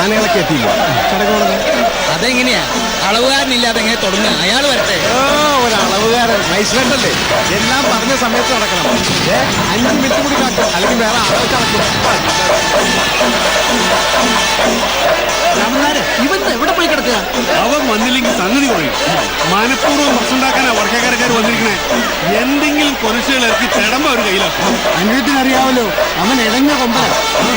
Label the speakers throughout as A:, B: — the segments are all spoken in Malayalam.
A: ആനകളൊക്കെ എത്തിയില്ല.
B: അതെങ്ങനെയാ? അളവുകാരനില്ലാതെ എങ്ങനെ തുടങ്ങുക? അയാൾ വരട്ടെ.
A: ഓ ഒരു അളവുകാരൻ മൈസ്ലണ്ടല്ലേ എല്ലാം പറഞ്ഞ സമയത്ത് നടക്കണം. ഏ അഞ്ച് മിനിറ്റ് കൂടി കാട്ടും അല്ലെങ്കിൽ വേറെ ആളെ നടക്കും.
B: ഇവൻ എവിടെ പോയി കിടക്കുക?
C: അവൻ വന്നില്ലെങ്കിൽ സംഗതി കുറയും. മനഃപൂർവം വന്നിരിക്കണേ. എന്തെങ്കിലും കുറച്ചുകൾ ഇറക്കി ചടമ്പ ഒരു കയ്യിലാക്കും.
A: അനുജത്തിന് അറിയാമല്ലോ അവൻ ഇടഞ്ഞ കൊമ്പന.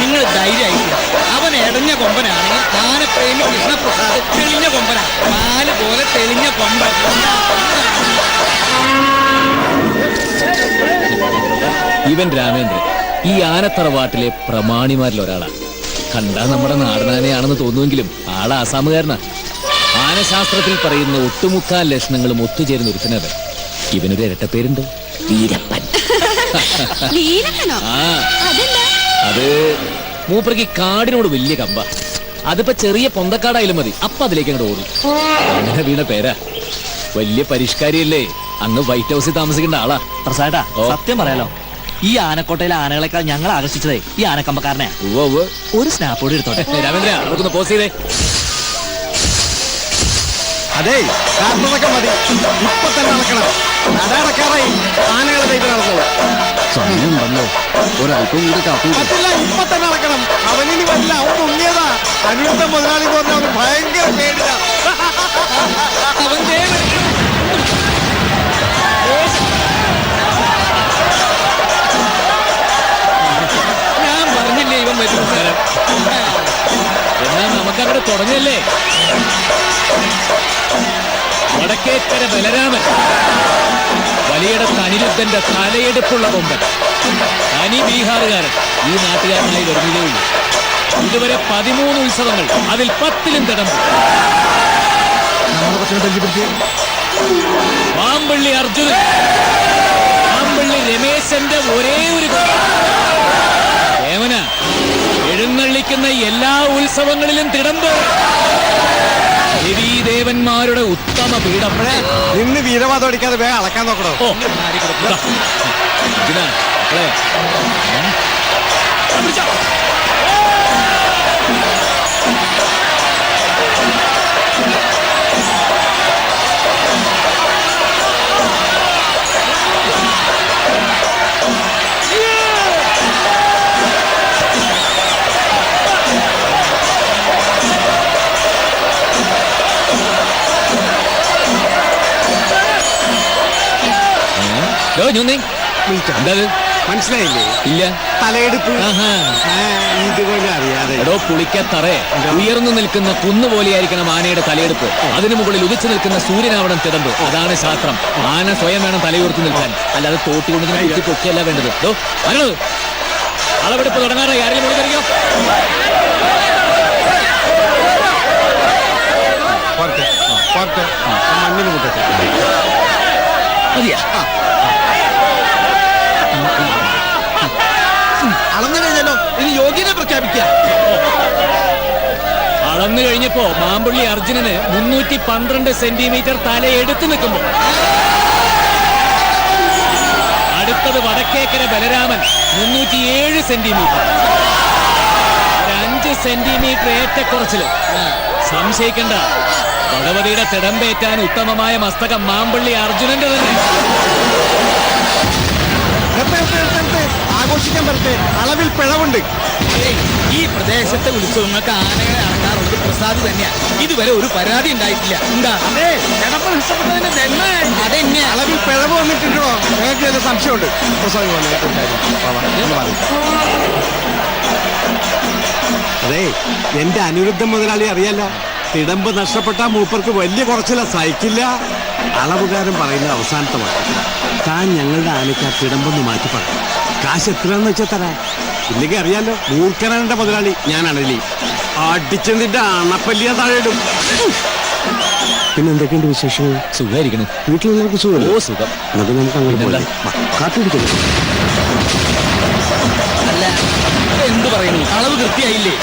B: നിങ്ങൾ ധൈര്യമായിരിക്കും അവൻ ഇടഞ്ഞ കൊമ്പനാണെങ്കിൽ താനപ്രേമി കൃഷ്ണപ്രസാദ് തെളിഞ്ഞ കൊമ്പനാ. പാൽ പോലെ തെളിഞ്ഞ കൊമ്പൻ.
D: ഇവൻ രാമേന്ദ്രൻ ഈ ആനത്തറവാട്ടിലെ പ്രമാണിമാരിൽ ഒരാളാണ് കണ്ടാ നമ്മുടെ നാടനാനയാണെന്ന് തോന്നുമെങ്കിലും ആൾ ആസാമുകാരനാ. ആനശാസ്ത്രത്തിൽ പറയുന്ന ഒട്ടുമുക്കാൽ ലക്ഷണങ്ങളും ഒത്തുചേരുന്ന ഒരുത്തനത് ഇവനൊരു ഇരട്ടപ്പേരുണ്ട്. വീരപ്പൻ.
E: വീരപ്പനോ?
D: ആ.
E: അതെന്താ?
D: അത് മൂപ്പർക്ക് കാടിനോട് വലിയ കമ്പ. അതിപ്പോ ചെറിയ പൊന്തക്കാടായാലും മതി. അപ്പൊ അതിലേക്ക് അങ്ങോട്ട് ഓടും. അങ്ങനെ വീണ പേരാ. വലിയ പരിഷ്കാരിയല്ലേ. അന്ന് വൈറ്റ് ഹൗസിൽ താമസിക്കേണ്ട ആളാ.
F: പ്രസാദാ
D: ഓ.
F: സത്യം പറയാലോ. ഈ ആനക്കോട്ടയിലെ ആനകളെക്കാൾ ഞങ്ങൾ ആകർഷിച്ചതേ ഈ ആനക്കമ്പക്കാരനെ.
D: ഉവ്വ് ഉവ്വ്.
F: ഒരു സ്നാപ്പോട് എടുത്തോട്ടെ.
D: രാമേന്ദ്ര നമുക്കൊന്ന് പോസ് ചെയ്തേ.
A: അതെ കാരണമൊക്കെ മതി. ഇപ്പൊ തന്നെ നടക്കണം. നടക്കാറായി ആനകളെ ദൈവം നടന്നത്
G: സമയമുണ്ടല്ലോ ഒരല്പം കൂടി കാത്തു
A: പറ്റില്ല ഇപ്പൊ തന്നെ നടക്കണം. അവനിനി വല്ല അവൻ മുങ്ങിയതാ. അനുരുദ്ധ മുതലാളി എന്ന് പറഞ്ഞ അവന് ഭയങ്കര പേടിയാ.
B: അവൻ ദേ വരുന്നു. ഞാൻ പറഞ്ഞില്ലേ ഇവൻ വരും.
D: എന്നാ നമുക്കവിടെ തുടങ്ങല്ലേ? വടക്കേക്കര ബലരാമൻ. വലിയടത്ത് അനിരുദ്ധന്റെ തലയെടുപ്പുള്ള കൊമ്പൻ. അനി ബീഹാറുകാരൻ. ഈ നാട്ടുകാരനായി വരുന്നതേ ഉള്ളൂ ഇതുവരെ പതിമൂന്ന് ഉത്സവങ്ങൾ അതിൽ പത്തിലും തിടമ്പു. മാമ്പള്ളി അർജുനൻ. പാമ്പള്ളി രമേശന്റെ ഒരേ ഒരു. ദേവന എഴുന്നള്ളിക്കുന്ന എല്ലാ ഉത്സവങ്ങളിലും തിടമ്പ്. ദേവീദേവന്മാരുടെ ഉത്തമ പീഠം.
A: നിന്ന് വീരവാദം അടിക്കാതെ വേഗം അളക്കാൻ നോക്കണോ.
D: ഇതിനാ, മക്കളെ. ഡോ, എന്താ
A: മനസ്സിലായില്ലേ?
D: ഇല്ല.
A: തലയെടുപ്പ്. ഇതുപോലെ അറിയാതെ.
D: എടോ പുളിക്കത്തറേ ഉയർന്നു നിൽക്കുന്ന കുന്നു പോലെയായിരിക്കണം ആനയുടെ തലയെടുപ്പ്. അതിനു മുകളിൽ ഉദിച്ചു നിൽക്കുന്ന സൂര്യനാവണം തിടമ്പ് അതാണ് ശാസ്ത്രം. ആന സ്വയം വേണം തലയുയർത്തി നിൽക്കാൻ. അല്ലാതെ തോട്ടി കൊണ്ട് കുത്തി പൊക്കിയല്ല വേണ്ടത്. ഡോ വരണത് അളവെടുപ്പ് തുടങ്ങാറായി. ആരെയും
A: പോരട്ടെ. പോരട്ടെ. മണ്ണിന് മുട്ടട്ടെ
D: മതിയാ.
B: പ്രഖ്യാപിക്കുക
D: അളന്നു കഴിഞ്ഞപ്പോ മാമ്പുള്ളി അർജുനന് മുന്നൂറ്റി പന്ത്രണ്ട് സെന്റിമീറ്റർ തല എടുത്തു നിൽക്കുമ്പോ. അടുത്തത് വടക്കേക്കര ബലരാമൻ മുന്നൂറ്റി ഏഴ് സെന്റിമീറ്റർ. ഒരു അഞ്ച് സെന്റിമീറ്റർ ഏറ്റക്കുറച്ചിൽ. സംശയിക്കണ്ട. ഭഗവതിയുടെ തിടമ്പേറ്റാൻ ഉത്തമമായ മസ്തകം മാമ്പള്ളി അർജുനന്റെ തന്നെ.
A: ആഘോഷിക്കാൻ പറ്റേ അളവിൽ പിഴവുണ്ട്.
B: ഈ പ്രദേശത്തെ ഉത്സവങ്ങൾക്ക് ആനകളെ അടക്കാറുള്ളത് പ്രസാദ് തന്നെയാ ഇതുവരെ ഒരു പരാതി ഉണ്ടായിട്ടില്ല. എന്താ?
A: അതെ കിടപ്പ് നഷ്ടപ്പെട്ടതിന്റെ തന്നെ
B: അതെന്നെ.
A: അളവിൽ പിഴവ് വന്നിട്ടുണ്ടോ? നിങ്ങൾക്ക് സംശയമുണ്ട്. പ്രസാദ്. അതെ എന്റെ അനിരുദ്ധ മുതലാളി അറിയാലോ? തിടമ്പ് നഷ്ടപ്പെട്ട മൂപ്പർക്ക് വലിയ കുറച്ചില്ല സഹിക്കില്ല. അളവുകാരൻ പറയുന്നത് അവസാനത്തെ വാക്ക്. താൻ ഞങ്ങളുടെ ആനയ്ക്ക് ആ തിടമ്പൊന്ന് മാറ്റി പറയാം കാശ് എത്രയാണെന്ന് വെച്ചാൽ തരാം. ഇല്ലെങ്കിൽ അറിയാലോ മൂർഖനാന്റെ മുതലാളി. ഞാനാണല്ലേ അടിച്ചെന്നിട്ട് അണപ്പല്ലിയ താഴെയിടും പിന്നെ എന്തൊക്കെയുണ്ട് വിശേഷങ്ങൾ?
D: സുഖമായിരിക്കണം
A: വീട്ടിലെല്ലാവർക്കും സുഖം
D: ഓ സുഖം.
A: എന്നിട്ട് നമുക്ക് അങ്ങോട്ട്
D: പിന്നെന്താ?
A: പോകാം.
B: അല്ല എന്ത് പറയുന്നു? അളവ് കൃത്യമായില്ലേ?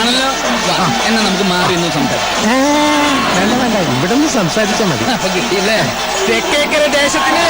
B: ആണല്ലോ. വാ, എന്നാ നമുക്ക് മാറി ഒന്ന് സംസാരിക്കാം.
A: വേണ്ട വേണ്ട. ഇവിടെ നിന്ന് സംസാരിച്ചാൽ മതി
B: അപ്പൊ കിട്ടിയില്ലേ? തെക്കേക്കര ദേശത്തിന്.